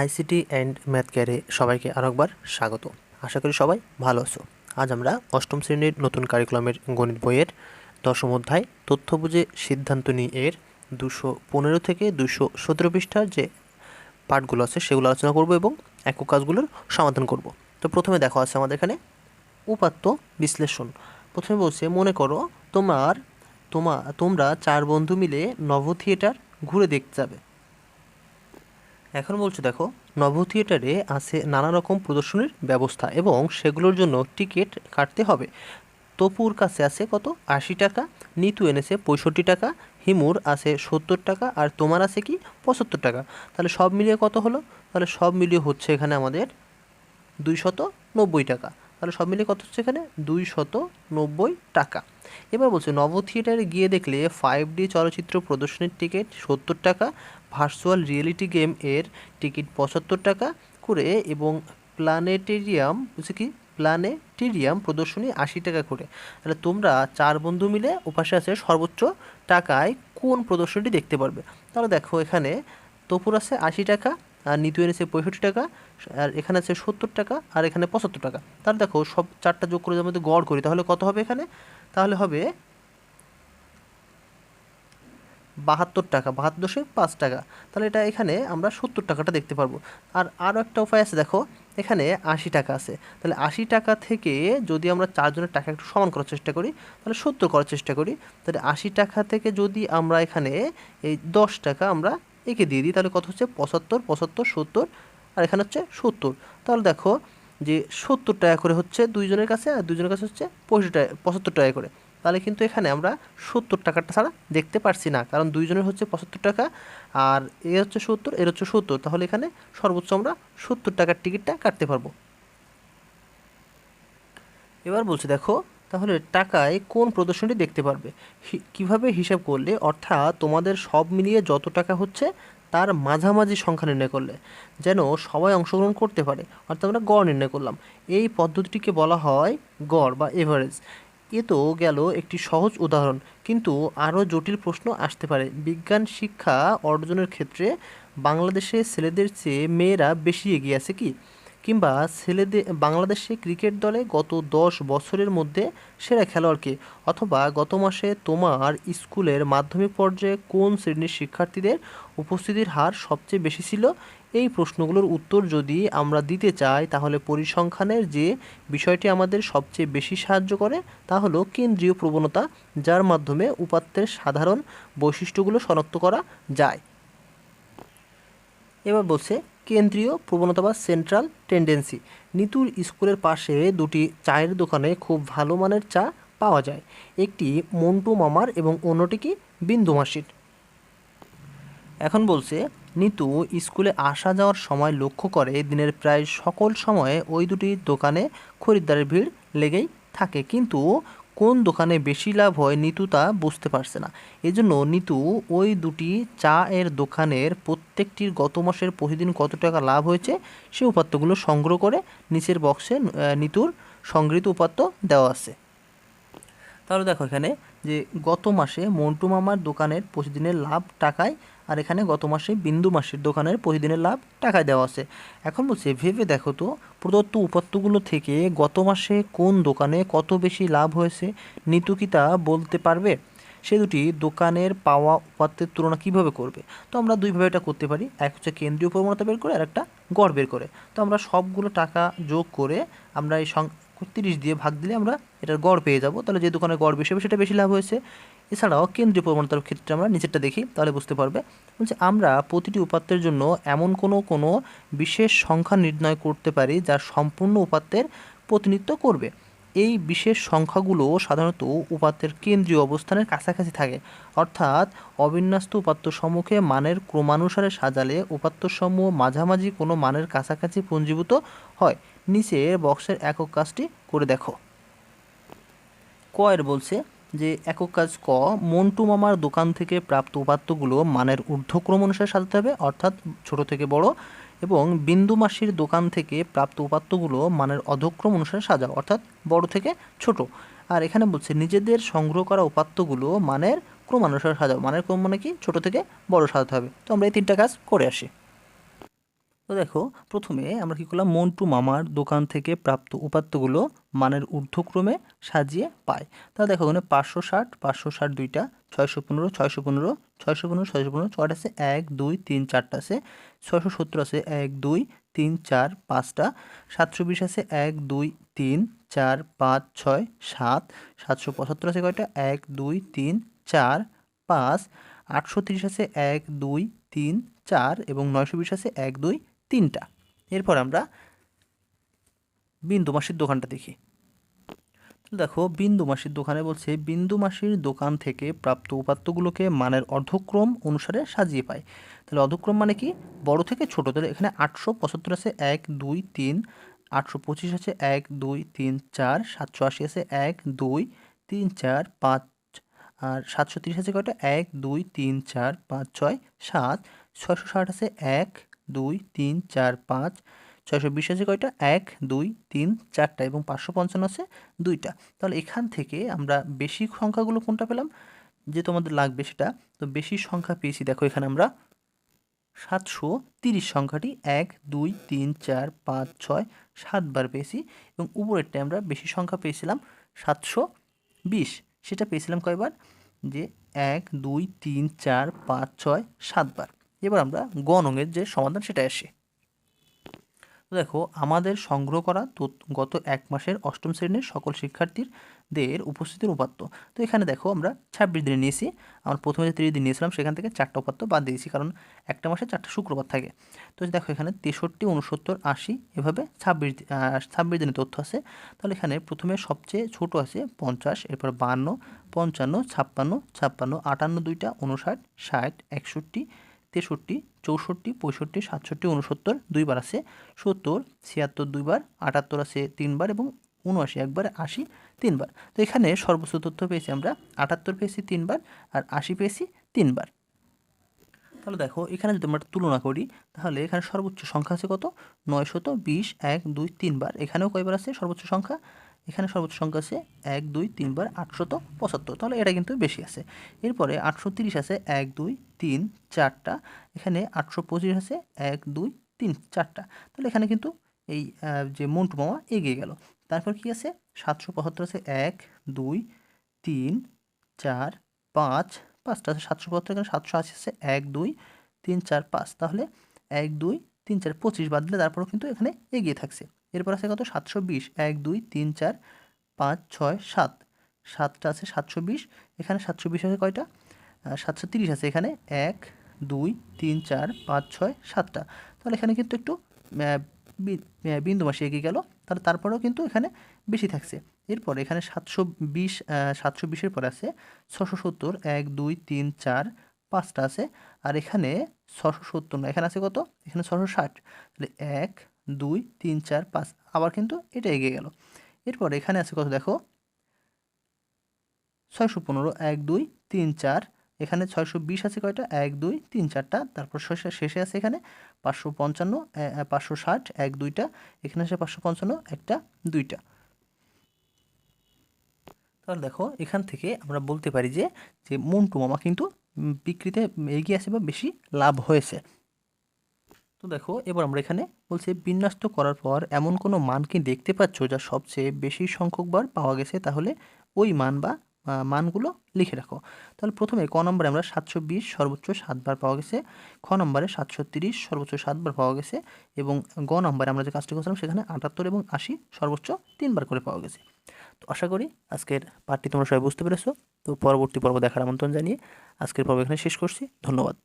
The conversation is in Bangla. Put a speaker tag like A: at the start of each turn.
A: আইসিটি অ্যান্ড ম্যাথ কেয়ারে সবাইকে আরও একবার স্বাগত। আশা করি সবাই ভালো আছো। আজ আমরা অষ্টম শ্রেণির নতুন কারিকুলামের গণিত বইয়ের দশম অধ্যায় তথ্য বুঝে সিদ্ধান্ত নিই এর দুশো পনেরো থেকে দুশো সতেরো পৃষ্ঠার যে পাঠগুলো আছে সেগুলো আলোচনা করব এবং একক কাজগুলোর সমাধান করব। তো প্রথমে দেখো আছে আমাদের এখানে উপাত্ত বিশ্লেষণ। প্রথমে বলছে, মনে করো তোমার, তোমা, তোমরা চার বন্ধু মিলে নব থিয়েটার ঘুরে দেখতে যাবে। এখন বলছে, দেখো, নব থিয়েটারে আছে নানা রকম প্রদর্শনীর ব্যবস্থা এবং সেগুলোর জন্য টিকিট কাটতে হবে। তপুর কাছে আছে কত? আশি টাকা, নিতু এনেছে পঁয়ষট্টি টাকা, হিমুর আছে সত্তর টাকা, আর তোমার আছে কি? পঁচাত্তর টাকা। তাহলে সব মিলিয়ে কত হলো? তাহলে সব মিলিয়ে হচ্ছে এখানে আমাদের দুইশত নব্বই টাকা। তাহলে সব মিলিয়ে কত হচ্ছে এখানে? দুইশত নব্বই টাকা। এবার বলছে নব থিয়েটারে গিয়ে দেখলে ফাইভ ডি চলচ্চিত্র প্রদর্শনীর টিকিট সত্তর টাকা ভার্চুয়াল রিয়েলিটি গেম এর টিকিট পঁচাত্তর টাকা করে এবং প্ল্যানেটেরিয়াম হচ্ছে কি? প্ল্যানেটেরিয়াম প্রদর্শনী আশি টাকা করে। তাহলে তোমরা চার বন্ধু মিলে ওপাশে আছে সর্বোচ্চ টাকায় কোন প্রদর্শনীটি দেখতে পারবে? তাহলে দেখো এখানে, তপুর আছে আশি টাকা আর নিতু এনেছে পঁয়ষট্টি টাকা, আর এখানে আছে সত্তর টাকা, আর এখানে পঁচাত্তর টাকা। তাহলে দেখো, সব চারটা যোগ করে যদি গড় করি, তাহলে কত হবে এখানে? তাহলে হবে বাহাত্তর টাকা, বাহাত্তর দশমিক পাঁচ টাকা। তাহলে এটা এখানে আমরা সত্তর টাকাটা দেখতে পারব। আর আরও একটা উপায় আছে, দেখো, এখানে আশি টাকা আছে। তাহলে আশি টাকা থেকে যদি আমরা চারজনের টাকা একটু সমান করার চেষ্টা করি, তাহলে সত্তর করার চেষ্টা করি। তাহলে আশি টাকা থেকে যদি আমরা এখানে এই দশ টাকা আমরা একে দিয়ে দিই, তাহলে কত হচ্ছে? পঁচাত্তর পঁচাত্তর, সত্তর, আর এখানে হচ্ছে সত্তর। তাহলে দেখো যে সত্তর টাকা করে হচ্ছে দুইজনের কাছে, আর দুইজনের কাছে হচ্ছে পঁয়ষট্টি টাকা, পঁচাত্তর টাকা করে। তাহলে কিন্তু এখানে আমরা সত্তর টাকাটা ছাড়া দেখতে পারছি না, কারণ দুইজনের হচ্ছে পঁচাত্তর টাকা, আর এ হচ্ছে সত্তর, এর হচ্ছে সত্তর। তাহলে এখানে সর্বোচ্চ আমরা সত্তর টাকার টিকিটটা কাটতে পারব। এবার বলছে দেখো তাহলে টাকায় কোন প্রদর্শনীটি দেখতে পারবে? কীভাবে হিসাব করলে? অর্থাৎ তোমাদের সব মিলিয়ে যত টাকা হচ্ছে, তার মাঝামাঝি সংখ্যা নির্ণয় করলে, যেন সবাই অংশগ্রহণ করতে পারে। অর্থাৎ আমরা গড় নির্ণয় করলাম। এই পদ্ধতিটিকে বলা হয় গড় বা এভারেজ এ তো গেল একটি সহজ উদাহরণ, কিন্তু আরও জটিল প্রশ্ন আসতে পারে। বিজ্ঞান শিক্ষা অর্জনের ক্ষেত্রে বাংলাদেশে ছেলেদের চেয়ে মেয়েরা বেশি এগিয়ে আছে কি? কিংবা ছেলেদের বাংলাদেশে ক্রিকেট দলে গত দশ বছরের মধ্যে সেরা খেলোয়াড়কে? অথবা গত মাসে তোমার স্কুলের মাধ্যমিক পর্যায়ে কোন শ্রেণির শিক্ষার্থীদের উপস্থিতির হার সবচেয়ে বেশি ছিল? এই প্রশ্নগুলোর উত্তর যদি আমরা দিতে চাই, তাহলে পরিসংখ্যানের যে বিষয়টি আমাদের সবচেয়ে বেশি সাহায্য করে, তা হলো কেন্দ্রীয় প্রবণতা, যার মাধ্যমে উপাত্তের সাধারণ বৈশিষ্ট্যগুলো শনাক্ত করা যায়। এবার বলছে কেন্দ্রীয় প্রবণতা বা সেন্ট্রাল টেন্ডেন্সি নিতুর স্কুলের পাশে দুটি চায়ের দোকানে খুব ভালো মানের চা পাওয়া যায়। একটি মন্টু মামার এবং অন্যটি কি বিন্দু মাসির। এখন বলছে, নিতু স্কুলে আসা যাওয়ার সময় লক্ষ্য করে দিনের প্রায় সকল সময়ে ওই দুটি দোকানে খরিদ্দারের ভিড় লেগেই থাকে। কিন্তু কোন দোকানে বেশি লাভ হয় নিতু তা বুঝতে পারছে না। এজন্য নিতু, ওই দুটি চা এর দোকানের প্রত্যেকটির গত মাসের প্রতিদিন কত টাকা লাভ হয়েছে, সে উপাত্তগুলো সংগ্রহ করে নিচের বক্সে নিতুর সংগৃহীত উপাত্ত দেওয়া আছে। তাহলে দেখো এখানে যে গত মাসে মন্টু মামার দোকানের প্রতিদিনের লাভ টাকায় আর এখানে গত মাসে বিন্দু মাসের দোকানের প্রতিদিনের লাভ টাকায় দেওয়া আছে। এখন বলছে, ভেবে দেখো তো, প্রদত্ত উপাত্তগুলো থেকে গত মাসে কোন দোকানে কত বেশি লাভ হয়েছে, নিতু কি তা বলতে পারবে? সে দুটি দোকানের পাওয়া উপাত্তের তুলনা কীভাবে করবে? তো আমরা দুইভাবে এটা করতে পারি। এক হচ্ছে কেন্দ্রীয় প্রবণতা বের করে আর একটা গড় বের করে। তো আমরা সবগুলো টাকা যোগ করে আমরা এই সং তিরিশ দিয়ে ভাগ দিলে আমরা এটার গড় পেয়ে যাব। তাহলে যে দোকানে গড় বেশি হবে, সেটা বেশি লাভ হয়েছে। এছাড়াও কেন্দ্রীয় প্রবণতার ক্ষেত্রে আমরা নিচেরটা দেখি, তাহলে বুঝতে পারবে। বলছে, আমরা প্রতিটি উপাত্তের জন্য এমন কোনো কোনো বিশেষ সংখ্যা নির্ণয় করতে পারি যা সম্পূর্ণ উপাত্তের প্রতিনিধিত্ব করবে। এই বিশেষ সংখ্যাগুলো সাধারণত উপাত্তের কেন্দ্রীয় অবস্থানের কাছাকাছি থাকে। অর্থাৎ অবিন্যস্ত উপাত্ত সম্মুখে মানের ক্রমানুসারে সাজালে উপাত্তসমূহ মাঝামাঝি কোনো মানের কাছাকাছি পঞ্জীভূত হয়। নিচে বক্সের একক কাজটি করে দেখো। কয়ের বলছে যে একক কাজ ক, মন্টু মামার দোকান থেকে প্রাপ্ত উপাত্তগুলো মানের ঊর্ধ্বক্রম অনুসারে সাজাতে হবে, অর্থাৎ ছোট থেকে বড়, এবং বিন্দু মাসির দোকান থেকে প্রাপ্ত উপাত্তগুলো মানের অধক্রম অনুসারে সাজাও, অর্থাৎ বড় থেকে ছোট। আর এখানে বলছে, নিজেদের সংগ্রহ করা উপাত্তগুলো মানের ক্রমানুসারে সাজাও, মানের ক্রম মানে কি? ছোট থেকে বড় সাজাতে হবে। তো আমরা এই তিনটা কাজ করে আসি।
B: তো দেখো, প্রথমে আমরা কী করলাম? মন্টু মামার দোকান থেকে প্রাপ্ত উপাত্তগুলো মানের ঊর্ধ্বক্রমে সাজিয়ে পাই। তা দেখো, ওখানে পাঁচশো ষাট পাঁচশো ষাট দুইটা, ছয়শো পনেরো ছয়শো পনেরো ছয়শো পনেরো ছয়শো পনেরো, ছয়টা আছে, এক, দুই, তিন, চারটা আছে, ছয়শো সত্তর আছে, এক, দুই, তিন, চার, পাঁচটা, সাতশো বিশ আছে, এক, দুই, তিন, চার, পাঁচ, ছয়, সাত, সাতশো পঁচাত্তর আছে কয়টা? এক, দুই, তিন, চার, পাঁচ, আটশো তিরিশ আছে, এক, দুই, তিন, চার এবং নয়শো বিশ আছে, এক, দুই তিনটা। এরপর আমরা বিন্দু মাসির দোকানটা দেখি। দেখো, বিন্দু মাসির দোকানে বলছে, বিন্দু মাসির দোকান থেকে প্রাপ্ত উপাত্তগুলোকে মানের অর্ধক্রম অনুসারে সাজিয়ে পায়। তাহলে অর্ধক্রম মানে কি? বড় থেকে ছোট। তাহলে এখানে আটশো পঁচাত্তর আছে এক, দুই, তিন, আটশো পঁচিশ আছে এক, দুই, তিন, চার, সাতশো আশি আছে এক, দুই, তিন, চার, পাঁচ, আর সাতশো তিরিশ আছে কয়টা? এক, দুই, তিন, চার, পাঁচ, ছয়, সাত, ছয়শো ষাট আছে এক দুই, তিন, চার, পাঁচ, ছয়শো বিশ আছে কয়টা? এক, দুই, তিন, চারটা এবং পাঁচশো পঞ্চান্ন আছে দুইটা। তাহলে এখান থেকে আমরা বেশি সংখ্যাগুলো কোনটা পেলাম? যে তোমাদের লাগবে সেটা। তো বেশি সংখ্যা পেয়েছি, দেখো এখানে আমরা। সাতশো তিরিশ সংখ্যাটি। এক, দুই, তিন, চার, পাঁচ, ছয়, সাতবার পেয়েছি এবং উপরেরটায় আমরা বেশি সংখ্যা পেয়েছিলাম সাতশো বিশ। সেটা পেয়েছিলাম কয়বার? যে এক, দুই, তিন, চার, পাঁচ, ছয়, সাতবার। এবার আমরা গ যে সমাধান সেটা আসে। দেখো, আমাদের সংগ্রহ করা গত এক মাসের অষ্টম শ্রেণির সকল শিক্ষার্থীদের উপস্থিতির উপাত্ত। তো এখানে দেখো, আমরা ছাব্বিশ দিনে নিয়েছি। আমরা প্রথমে যে তিরিশ দিন নিয়েছিলাম, সেখান থেকে চারটা উপাত্ত বাদ দিয়েছি, কারণ একটা মাসে চারটা শুক্রবার থাকে। তো দেখো, এখানে তেষট্টি, উনসত্তর, আশি, এভাবে ছাব্বিশ ছাব্বিশ দিনের তথ্য আছে। তাহলে এখানে প্রথমে সবচেয়ে ছোট আছে পঞ্চাশ, এরপর বান্ন, পঞ্চান্ন, ছাপ্পান্ন ছাপ্পান্ন, আটান্ন দুইটা, উনষাট, ষাট, একষট্টি তেষট্টি, চৌষট্টি, পঁয়ষট্টি, সাতষট্টি উনসত্তর দুইবার আছে, সত্তর, ছিয়াত্তর দুইবার, আটাত্তর আছে তিনবার এবং উনআশি একবার আশি তিনবার। তো এখানে সর্বোচ্চ তথ্য পেয়েছি আমরা, আটাত্তর পেয়েছি তিনবার আর আশি পেয়েছি তিনবার। তাহলে দেখো, এখানে যদি আমরা তুলনা করি, তাহলে এখানে সর্বোচ্চ সংখ্যা আছে কত? নয়শত বিশ, এক, দুই, তিনবার। এখানেও কয়বার আছে সর্বোচ্চ সংখ্যা? এখানে সর্বোচ্চ সংখ্যা আছে এক, দুই, তিনবার, আটশত পঁচাত্তর। তাহলে এটা কিন্তু বেশি আছে। এরপরে আটশো তিরিশ আছে, এক, দুই তিন, চারটা। এখানে আটশো পঁচিশ আছে, এক, দুই, তিন, চারটা। তাহলে এখানে কিন্তু এই যে মন্টু মামা এগিয়ে গেল। তারপর কি আছে? সাতশো পঁচাত্তর আছে, এক, দুই, তিন, চার, পাঁচ পাঁচটা আছে সাতশো পঁচাত্তর এখানে সাতশো আশি আছে, এক, দুই, তিন, চার, পাঁচ। তাহলে এক, দুই, তিন, চার, পঁচিশ বাদ দিলে তারপরেও কিন্তু এখানে এগিয়ে থাকছে। এরপর আছে কত? সাতশো বিশ, এক, দুই, তিন, চার, পাঁচ, ছয়, সাত। সাতটা আছে সাতশো বিশ। এখানে সাতশো বিশ আছে কয়টা? সাতশো তিরিশ আছে এখানে। এক, দুই, তিন, চার, পাঁচ, ছয়, সাতটা। তাহলে এখানে কিন্তু একটু বিন্দু মাসে এগিয়ে গেল। তাহলে তারপরেও কিন্তু এখানে বেশি থাকছে। এরপর এখানে সাতশো বিশ সাতশো বিশের পরে আছে ছশো সত্তর, এক, দুই, তিন, চার, পাঁচটা আছে। আর এখানে ছশো সত্তর না, এখানে আছে কত? এখানে ছশো ষাট। তাহলে এক, দুই, তিন, চার, পাঁচ, আবার কিন্তু এটা এগিয়ে গেল। এরপর এখানে আছে কত দেখো? ছয়শো পনেরো, এক, দুই, তিন, চার এখানে ছয়শো বিশ আছে কয়টা? এক, দুই, তিন, চারটা। তারপর শেষে আছে এখানে পাঁচশো পঞ্চান্ন পাঁচশো ষাট, এক, দুইটা। এখানে আছে পাঁচশো পঞ্চান্ন, একটা, দুইটা। তাহলে দেখো, এখান থেকে আমরা বলতে পারি যে যে মন্টু মামা কিন্তু বিক্রিতে এগিয়ে আছে বা বেশি লাভ হয়েছে। তো দেখো, এবার আমরা এখানে বলছে, বিন্যস্ত করার পর এমন কোনো মান কি দেখতে পাচ্ছ যা সবচেয়ে বেশি সংখ্যকবার পাওয়া গেছে? তাহলে ওই মান বা মানগুলো লিখে রাখো। তাহলে প্রথমে ক নম্বরে আমরা সাতশো বিশ সর্বোচ্চ সাতবার পাওয়া গেছে। খ নম্বরে সাতশো তিরিশ সর্বোচ্চ সাতবার পাওয়া গেছে এবং গ নম্বরে আমরা যে কাজটি করছিলাম সেখানে আটাত্তর এবং আশি সর্বোচ্চ তিনবার করে পাওয়া গেছে। তো আশা করি আজকের পাঠটি তোমরা সবাই বুঝতে পেরেছ। তো পরবর্তী পর্ব দেখার আমন্ত্রণ জানিয়ে আজকের পর্ব এখানে শেষ করছি। ধন্যবাদ।